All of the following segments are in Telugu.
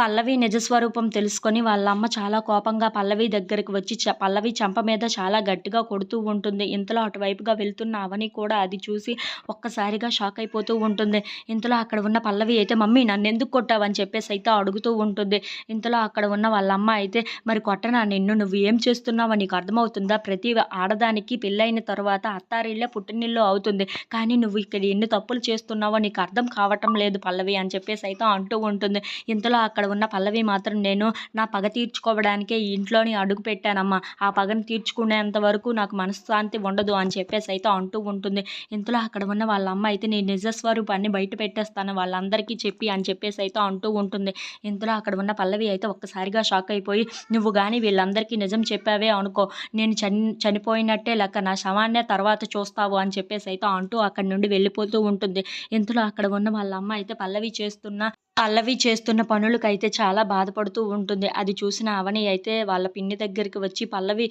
పల్లవి నిజస్వరూపం తెలుసుకొని వాళ్ళ అమ్మ చాలా కోపంగా పల్లవి దగ్గరికి వచ్చి చ పల్లవి చంప మీద చాలా గట్టిగా కొడుతూ ఉంటుంది. ఇంతలో అటువైపుగా వెళ్తున్న అవని కూడా అది చూసి ఒక్కసారిగా షాక్ అయిపోతూ ఉంటుంది. ఇంతలో అక్కడ ఉన్న పల్లవి అయితే మమ్మీ నన్ను ఎందుకు కొట్టావని చెప్పేసి అయితే అడుగుతూ ఉంటుంది. ఇంతలో అక్కడ ఉన్న వాళ్ళ అమ్మ అయితే మరి కొట్టనా నిన్ను? నువ్వు ఏం చేస్తున్నావో నీకు అర్థమవుతుందా? ప్రతి ఆడదానికి పెళ్ళైన తర్వాత అత్తారిళ్ళే పుట్టినిల్లు అవుతుంది. కానీ నువ్వు ఇక్కడ ఎన్ని తప్పులు చేస్తున్నావో నీకు అర్థం కావటం లేదు పల్లవి అని చెప్పేసి అయితే అంటూ ఉంటుంది. ఇంతలో అక్కడ ఉన్న పల్లవి మాత్రం నేను నా పగ తీర్చుకోవడానికే ఈ ఇంట్లోని అడుగు పెట్టానమ్మా. ఆ పగను తీర్చుకునేంత వరకు నాకు మనశ్శాంతి ఉండదు అని చెప్పేసి అయితే అంటూ ఉంటుంది. ఇంతలో అక్కడ ఉన్న వాళ్ళ అమ్మ అయితే నీ నిజస్వరూపాన్ని బయట పెట్టేస్తాను వాళ్ళందరికీ చెప్పి అని చెప్పేసి అయితే అంటూ ఉంటుంది. ఇంతలో అక్కడ ఉన్న పల్లవి అయితే ఒక్కసారిగా షాక్ అయిపోయి నువ్వు కానీ వీళ్ళందరికీ నిజం చెప్పావే అనుకో. నేను చని చనిపోయినట్టే లెక్క నా శవాన్నే తర్వాత చూస్తావు అని చెప్పేసి అయితే అంటూ అక్కడి నుండి వెళ్ళిపోతూ ఉంటుంది. ఇంతలో అక్కడ ఉన్న వాళ్ళ అమ్మ అయితే పల్లవి చేస్తున్న పల్లవి చేస్తున్న పనులకైతే చాలా బాధపడుతూ ఉంటుంది. అది చూసిన అవని అయితే వాళ్ళ పిన్ని దగ్గరికి వచ్చి పల్లవి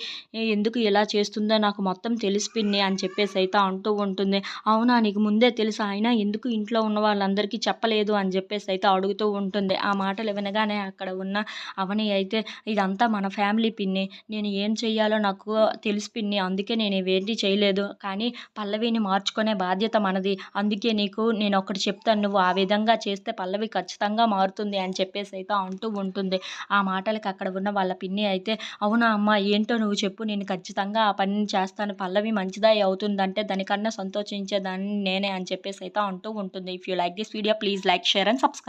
ఎందుకు ఇలా చేస్తుందో నాకు మొత్తం తెలిసి పిన్ని అని చెప్పేసి అయితే అంటూ ఉంటుంది. అవునా నీకు ముందే తెలుసు. అయినా ఎందుకు ఇంట్లో ఉన్న వాళ్ళందరికీ చెప్పలేదు అని చెప్పేసి అయితే అడుగుతూ ఉంటుంది. ఆ మాటలు వినగానే అక్కడ ఉన్న అవని అయితే ఇదంతా మన ఫ్యామిలీ పిన్ని. నేను ఏం చెయ్యాలో నాకు తెలుసు పిన్ని. అందుకే నేను ఇవేంటి చేయలేదు. కానీ పల్లవిని మార్చుకునే బాధ్యత మనది. అందుకే నీకు నేను ఒకటి చెప్తాను. నువ్వు ఆ విధంగా చేస్తే పల్లవి ఖచ్చితంగా మారుతుంది అని చెప్పేసి అయితే అంటూ ఉంటుంది. ఆ మాటలకి అక్కడ ఉన్న వాళ్ళ పిన్ని అయితే అవునా అమ్మ ఏంటో నువ్వు చెప్పు నేను ఖచ్చితంగా ఆ పనిని చేస్తాను. పల్లవి మంచిదా అవుతుందంటే దానికన్నా సంతోషించేదాన్ని నేనే అని చెప్పేసి అయితే అంటూ ఉంటుంది. If you like this video please like share and subscribe